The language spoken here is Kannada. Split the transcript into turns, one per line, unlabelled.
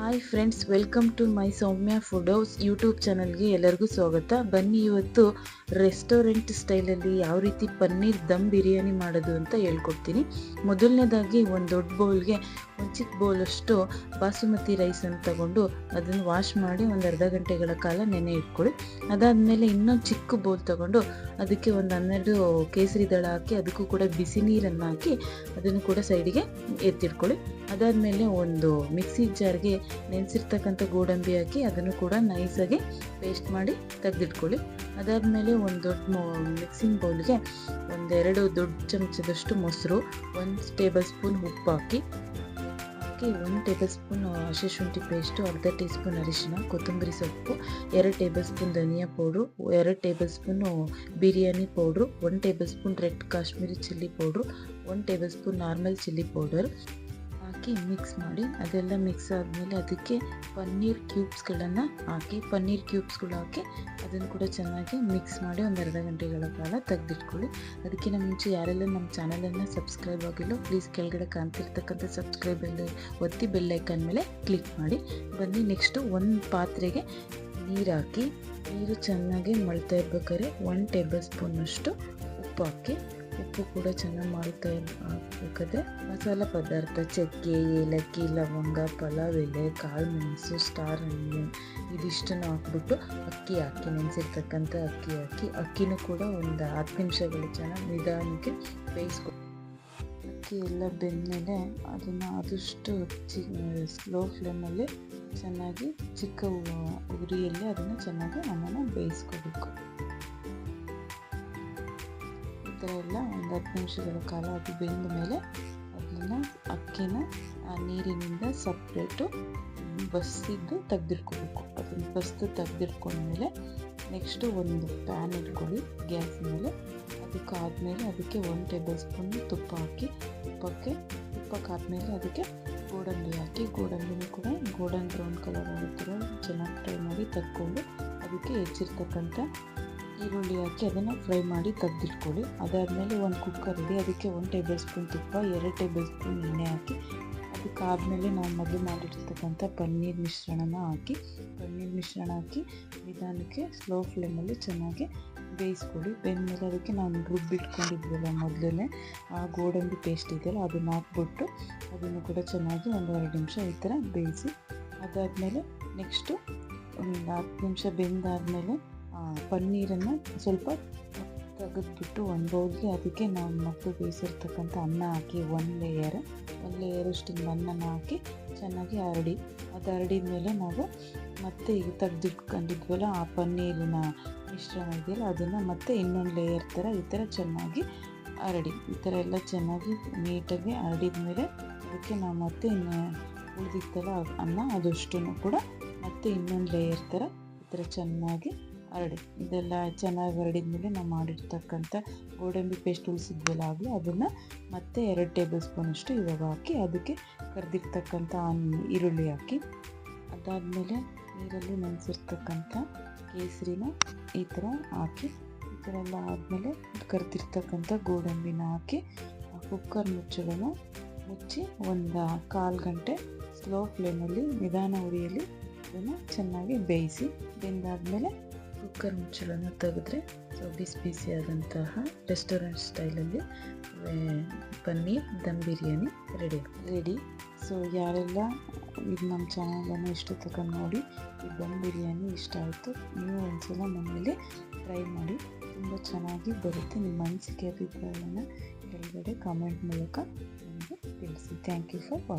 Hi friends welcome to my Soumya food house YouTube ಚಾನಲ್ಗೆ ಎಲ್ಲರಿಗೂ ಸ್ವಾಗತ. ಬನ್ನಿ ಇವತ್ತು ರೆಸ್ಟೋರೆಂಟ್ ಸ್ಟೈಲಲ್ಲಿ ಯಾವ ರೀತಿ ಪನ್ನೀರ್ ದಮ್ ಬಿರಿಯಾನಿ ಮಾಡೋದು ಅಂತ ಹೇಳ್ಕೊಡ್ತೀನಿ. ಮೊದಲನೇದಾಗಿ ಒಂದು ದೊಡ್ಡ ಬೌಲ್ಗೆ, ಒಂದು ಚಿಕ್ಕ ಬೌಲಷ್ಟು ಬಾಸುಮತಿ ರೈಸ್ ಅಂತ ತಗೊಂಡು ಅದನ್ನು ವಾಶ್ ಮಾಡಿ ಒಂದು ಅರ್ಧ ಗಂಟೆಗಳ ಕಾಲ ನೆನೆ ಇಟ್ಕೊಳ್ಳಿ. ಅದಾದಮೇಲೆ ಇನ್ನೊಂದು ಚಿಕ್ಕ ಬೌಲ್ ತಗೊಂಡು ಅದಕ್ಕೆ ಒಂದು ಹನ್ನೆರಡು ಕೇಸರಿ ದಳ ಹಾಕಿ, ಅದಕ್ಕೂ ಕೂಡ ಬಿಸಿ ನೀರನ್ನು ಹಾಕಿ ಅದನ್ನು ಕೂಡ ಸೈಡಿಗೆ ಎತ್ತಿಟ್ಕೊಳ್ಳಿ. ಅದಾದಮೇಲೆ ಒಂದು ಮಿಕ್ಸಿ ಜಾರ್ಗೆ ನೆನೆಸಿರ್ತಕ್ಕಂಥ ಗೋಡಂಬಿ ಹಾಕಿ ಅದನ್ನು ಕೂಡ ನೈಸಾಗಿ ಪೇಸ್ಟ್ ಮಾಡಿ ತೆಗೆದಿಟ್ಕೊಳ್ಳಿ. ಅದಾದಮೇಲೆ ಒಂದು ದೊಡ್ಡ ಮಿಕ್ಸಿಂಗ್ ಬೌಲ್ಗೆ ಒಂದೆರಡು ದೊಡ್ಡ ಚಮಚದಷ್ಟು ಮೊಸರು, ಒಂದು ಟೇಬಲ್ ಸ್ಪೂನ್ ಉಪ್ಪು ಹಾಕಿ ಹಾಕಿ ಒಂದು ಟೇಬಲ್ ಸ್ಪೂನ್ ಹಸಿ ಶುಂಠಿ ಪೇಸ್ಟು ಅರ್ಧ ಟೀ ಸ್ಪೂನ್ ಅರಿಶಿನ ಕೊತ್ತಂಬರಿ ಸೊಪ್ಪು, ಎರಡು ಟೇಬಲ್ ಸ್ಪೂನ್ ಧನಿಯಾ ಪೌಡ್ರು, ಎರಡು ಟೇಬಲ್ ಸ್ಪೂನು ಬಿರಿಯಾನಿ ಪೌಡ್ರು, ಒಂದು tablespoon red Kashmiri chilli powder, ಒಂದು table spoon normal chilli powder. ಹಾಕಿ ಮಿಕ್ಸ್ ಮಾಡಿ, ಅದೆಲ್ಲ ಮಿಕ್ಸ್ ಆದಮೇಲೆ ಅದಕ್ಕೆ ಪನ್ನೀರ್ ಕ್ಯೂಬ್ಸ್ಗಳನ್ನು ಹಾಕಿ, ಪನ್ನೀರ್ ಕ್ಯೂಬ್ಸ್ಗಳು ಹಾಕಿ ಅದನ್ನು ಕೂಡ ಚೆನ್ನಾಗಿ ಮಿಕ್ಸ್ ಮಾಡಿ ಒಂದು ಅರ್ಧ ಗಂಟೆಗಳ ಕಾಲ ತೆಗೆದಿಟ್ಕೊಳ್ಳಿ. ಅದಕ್ಕಿಂತ ಮುಂಚೆ ಯಾರೆಲ್ಲ ನಮ್ಮ ಚಾನಲನ್ನು ಸಬ್ಸ್ಕ್ರೈಬ್ ಆಗಿಲ್ಲೋ ಪ್ಲೀಸ್ ಕೆಳಗಡೆ ಕಾಣ್ತಿರ್ತಕ್ಕಂಥ ಸಬ್ಸ್ಕ್ರೈಬ್ ಎಲ್ಲ ಒತ್ತಿ ಬೆಲ್ಲೈಕನ್ ಮೇಲೆ ಕ್ಲಿಕ್ ಮಾಡಿ. ಬನ್ನಿ ನೆಕ್ಸ್ಟು ಒಂದು ಪಾತ್ರೆಗೆ ನೀರು ಹಾಕಿ, ನೀರು ಚೆನ್ನಾಗಿ ಮಳ್ತಾ ಇರ್ಬೇಕಾದ್ರೆ ಒನ್ ಟೇಬಲ್ ಸ್ಪೂನಷ್ಟು ಉಪ್ಪು ಹಾಕಿ. ಉಪ್ಪು ಕೂಡ ಚೆನ್ನಾಗಿ ಮಾಡ್ತಾ ಹಾಕಬೇಕಾದ್ರೆ ಮಸಾಲ ಪದಾರ್ಥ, ಚಕ್ಕೆ, ಏಲಕ್ಕಿ, ಲವಂಗ, ಪಲಾವ್, ಎಲೆ, ಕಾಳು, ಮೆಣಸು, ಸ್ಟಾರ್ ಹಣ್ಣು ಇದಿಷ್ಟನ್ನು ಹಾಕ್ಬಿಟ್ಟು ಅಕ್ಕಿ ಹಾಕಿ, ನೆನೆಸಿರ್ತಕ್ಕಂಥ ಅಕ್ಕಿ ಹಾಕಿ, ಅಕ್ಕಿನೂ ಕೂಡ ಒಂದು ಹತ್ತು ನಿಮಿಷಗಳು ಚೆನ್ನಾಗಿ ನಿಧಾನಕ್ಕೆ ಬೇಯಿಸ್ಕೊ ಅಕ್ಕಿ ಎಲ್ಲ ಬೆಂದಮೇಲೆ ಅದನ್ನು ಆದಷ್ಟು ಚಿ ಸ್ಲೋ ಫ್ಲೇಮಲ್ಲಿ ಚೆನ್ನಾಗಿ ಚಿಕ್ಕ ಉರಿಯಲ್ಲಿ ಅದನ್ನು ಚೆನ್ನಾಗಿ ಅನ್ನನ ಬೇಯಿಸ್ಕೋಬೇಕು. ಥರ ಎಲ್ಲ ಒಂದು ಹತ್ತು ನಿಮಿಷಗಳ ಕಾಲ ಅದು ಬೆಂದ ಮೇಲೆ ಅದನ್ನು ಅಕ್ಕಿನ ನೀರಿನಿಂದ ಸಪ್ರೇಟು ಬಸ್ಸಿದ್ದು ತೆಗ್ದಿಟ್ಕೋಬೇಕು ಅದನ್ನು ಬಸ್ದು ತೆಗೆದಿಟ್ಕೊಂಡ್ಮೇಲೆ ನೆಕ್ಸ್ಟು ಒಂದು ಪ್ಯಾನ್ ಇಟ್ಕೊಳ್ಳಿ ಗ್ಯಾಸ್ ಮೇಲೆ. ಅದಕ್ಕೆ ಆದಮೇಲೆ ಅದಕ್ಕೆ ಒಂದು ಟೇಬಲ್ ಸ್ಪೂನ್ ತುಪ್ಪ ಹಾಕಿ, ತುಪ್ಪಕ್ಕೆ ತುಪ್ಪಕ್ಕಾದ್ಮೇಲೆ ಅದಕ್ಕೆ ಗೋಡಂಬಿ ಹಾಕಿ, ಗೋಡಂಬಿನೂ ಕೂಡ ಗೋಡನ್ ಬ್ರೌನ್ ಕಲರ್ ಥರ ಚೆನ್ನಾಗಿ ಟ್ರೈ ಮಾಡಿ ತಕ್ಕೊಂಡು ಅದಕ್ಕೆ ಹೆಚ್ಚಿರ್ತಕ್ಕಂಥ ಈರುಳ್ಳಿ ಹಾಕಿ ಅದನ್ನು ಫ್ರೈ ಮಾಡಿ ತೆಗೆದಿಟ್ಕೊಳ್ಳಿ. ಅದಾದಮೇಲೆ ಒಂದು ಕುಕ್ಕರ್ ಇದೆ. ಅದಕ್ಕೆ ಒಂದು ಟೇಬಲ್ ಸ್ಪೂನ್ ತುಪ್ಪ, ಎರಡು ಟೇಬಲ್ ಸ್ಪೂನ್ ಎಣ್ಣೆ ಹಾಕಿ ಅದಕ್ಕಾದಮೇಲೆ ನಾವು ಮೊದಲು ಮಾಡಿರ್ತಕ್ಕಂಥ ಪನ್ನೀರ್ ಮಿಶ್ರಣನ ಹಾಕಿ, ಪನ್ನೀರ್ ಮಿಶ್ರಣ ಹಾಕಿ ನಿಧಾನಕ್ಕೆ ಸ್ಲೋ ಫ್ಲೇಮಲ್ಲಿ ಚೆನ್ನಾಗಿ ಬೇಯಿಸ್ಕೊಳ್ಳಿ. ಬೆಂದಮೇಲೆ ಅದಕ್ಕೆ ನಾನು ರುಬ್ಬಿಟ್ಕೊಂಡಿದ್ದೀವಲ್ಲ ಮೊದಲೇ ಆ ಗೋಡಂಬಿ ಪೇಸ್ಟ್ ಇದೆಯಲ್ಲ, ಅದನ್ನು ಹಾಕ್ಬಿಟ್ಟು ಅದನ್ನು ಕೂಡ ಚೆನ್ನಾಗಿ ಒಂದು ಎರಡು ನಿಮಿಷ ಈ ಥರ ಬೇಯಿಸಿ, ಅದಾದಮೇಲೆ ನೆಕ್ಸ್ಟು ಒಂದು ಹತ್ತು ನಿಮಿಷ ಬೆಂದಾದಮೇಲೆ ಪನ್ನೀರನ್ನು ಸ್ವಲ್ಪ ತೆಗೆದುಬಿಟ್ಟು ಒಂದು ಬೌಲ್ಗೆ ಅದಕ್ಕೆ ನಾವು ಮತ್ತು ಬೇಯಿಸಿರ್ತಕ್ಕಂಥ ಅನ್ನ ಹಾಕಿ ಒಂದು ಲೇಯರ್ ಒಂದು ಲೇಯರಷ್ಟು ಅನ್ನನ ಹಾಕಿ ಚೆನ್ನಾಗಿ ಹರಡಿ. ಅದು ಹರಡಿದ ಮೇಲೆ ನಾವು ಮತ್ತೆ ಈಗ ತೆಗೆದಿಟ್ಕೊಂಡಿದ್ವಲ್ಲ ಆ ಪನ್ನೀರಿನ ಮಿಶ್ರಣ ಇದೆಯಲ್ಲ ಅದನ್ನು ಮತ್ತೆ ಇನ್ನೊಂದು ಲೇಯರ್ ಥರ ಈ ಥರ ಚೆನ್ನಾಗಿ ಹರಡಿ. ಈ ಥರ ಎಲ್ಲ ಚೆನ್ನಾಗಿ ನೀಟಾಗಿ ಹರಡಿದ ಮೇಲೆ ಅದಕ್ಕೆ ನಾವು ಮತ್ತೆ ಇನ್ನು ಉಳಿದಿತ್ತಲ್ಲ ಅನ್ನ ಅದಷ್ಟು ಕೂಡ ಮತ್ತೆ ಇನ್ನೊಂದು ಲೇಯರ್ ಥರ ಈ ಥರ ಚೆನ್ನಾಗಿ ಹರಡಿ ಇದೆಲ್ಲ ಚೆನ್ನಾಗಿ ಹರಡಿದ್ಮೇಲೆ ನಾವು ಮಾಡಿರ್ತಕ್ಕಂಥ ಗೋಡಂಬಿ ಪೇಸ್ಟ್ ಉಳಿಸಿದ್ವಲ್ಲ ಆಗಲಿ, ಅದನ್ನು ಮತ್ತೆ ಎರಡು ಟೇಬಲ್ ಸ್ಪೂನಷ್ಟು ಇವಾಗ ಹಾಕಿ ಅದಕ್ಕೆ ಕರೆದಿರ್ತಕ್ಕಂಥ ಈರುಳ್ಳಿ ಹಾಕಿ. ಅದಾದಮೇಲೆ ನೀರಲ್ಲಿ ನೆನೆಸಿರ್ತಕ್ಕಂಥ ಕೇಸರಿನ ಈ ಥರ ಹಾಕಿ, ಈ ಥರ ಎಲ್ಲ ಆದಮೇಲೆ ಕರೆದಿರ್ತಕ್ಕಂಥ ಗೋಡಂಬಿನ ಹಾಕಿ ಕುಕ್ಕರ್ ಮುಚ್ಚಳನ ಮುಚ್ಚಿ ಒಂದು ಕಾಲು ಗಂಟೆ ಸ್ಲೋ ಫ್ಲೇಮಲ್ಲಿ ನಿಧಾನ ಉರಿಯಲ್ಲಿ ಅದನ್ನು ಚೆನ್ನಾಗಿ ಬೇಯಿಸಿ, ಬೆಂದಾದಮೇಲೆ ಕುಕ್ಕರ್ ಮುಚ್ಚಳನ ತೆಗೆದ್ರೆ ಸೊ ಬಿಸಿ ಬಿಸಿಯಾದಂತಹ ರೆಸ್ಟೋರೆಂಟ್ ಸ್ಟೈಲಲ್ಲಿ paneer, dum biryani ready ready so ಯಾರೆಲ್ಲ ಇದು ನಮ್ಮ ಚಾನಲನ್ನು ಇಷ್ಟ ತಗೊಂಡು ನೋಡಿ ಈ ದಮ್ ಬಿರಿಯಾನಿ ಇಷ್ಟ ಆಯಿತು, ನೀವು ಒಂದ್ಸಲ ಮನೆಯಲ್ಲಿ ಟ್ರೈ ಮಾಡಿ, ತುಂಬ ಚೆನ್ನಾಗಿ ಬರುತ್ತೆ. ನಿಮ್ಮ ಅನಿಸಿಕೆ, ಅಭಿಪ್ರಾಯವನ್ನು ಕೆಳಗಡೆ ಕಾಮೆಂಟ್ ಮೂಲಕ ನಮಗೆ ತಿಳಿಸಿ. Thank you for watching